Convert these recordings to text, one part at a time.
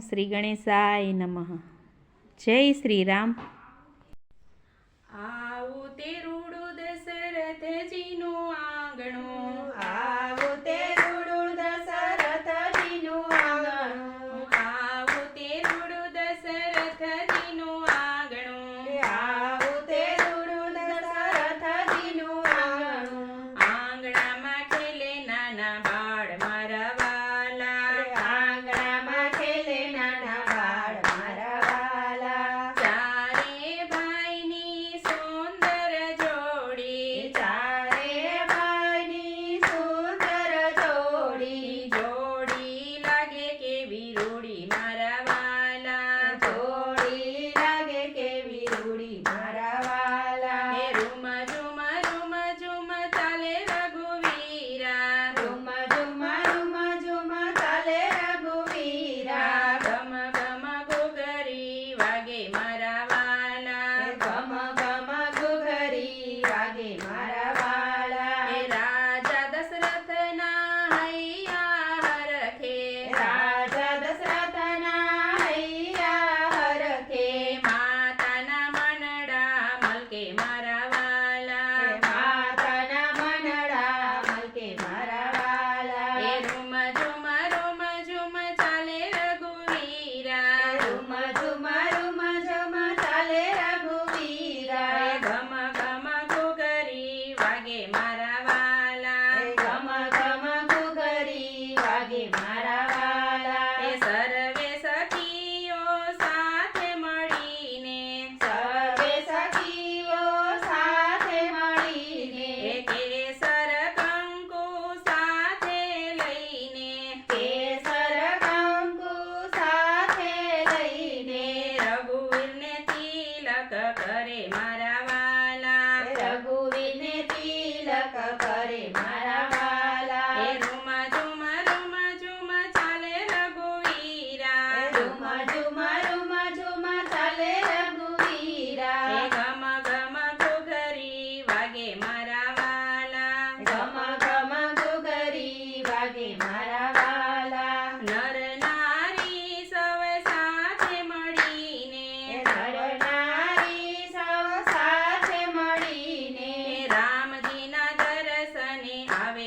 શ્રી ગણેશાય નમઃ. જય શ્રી રામ. આવું તે રૂડું દશરથજીનું આંગણું આવ Woody Brown.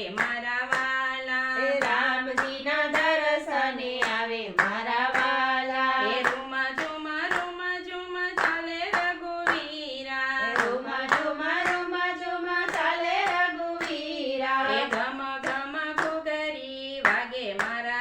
મારા વાલા. એ રામજીના દર્શને આવે મારા વાલા. એ રૂમ ઝુમ રૂમ ઝુમ ચાલે ચાલે રઘુવીરા. એ ગમ ગમ કુગરી વાગે મારા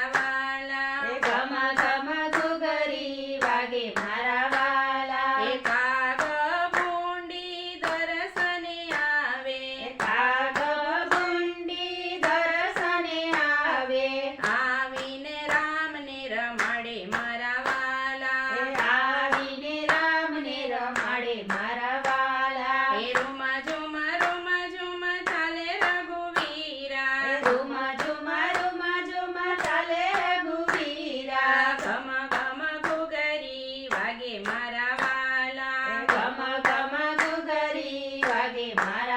Ave Mara.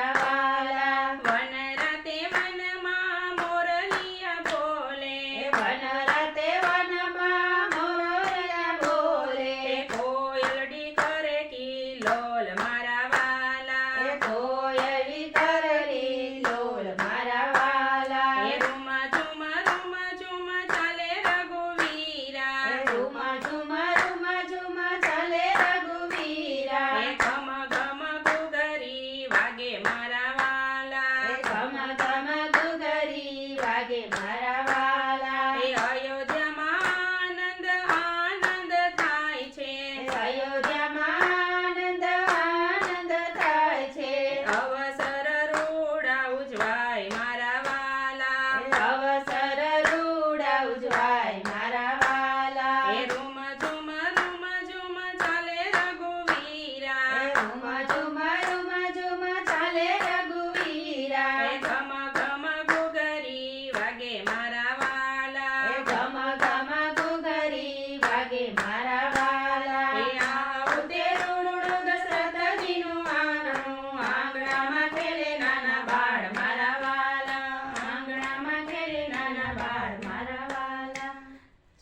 લાગે મારા વાલા. હે આવ તે રૂડુડુ દશરથજીનું આંગણું. આંગણામાં ખેલે નાના બાળ મારા વાલા. આંગણામાં ખેલે નાના બાળ મારા વાલા.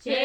જય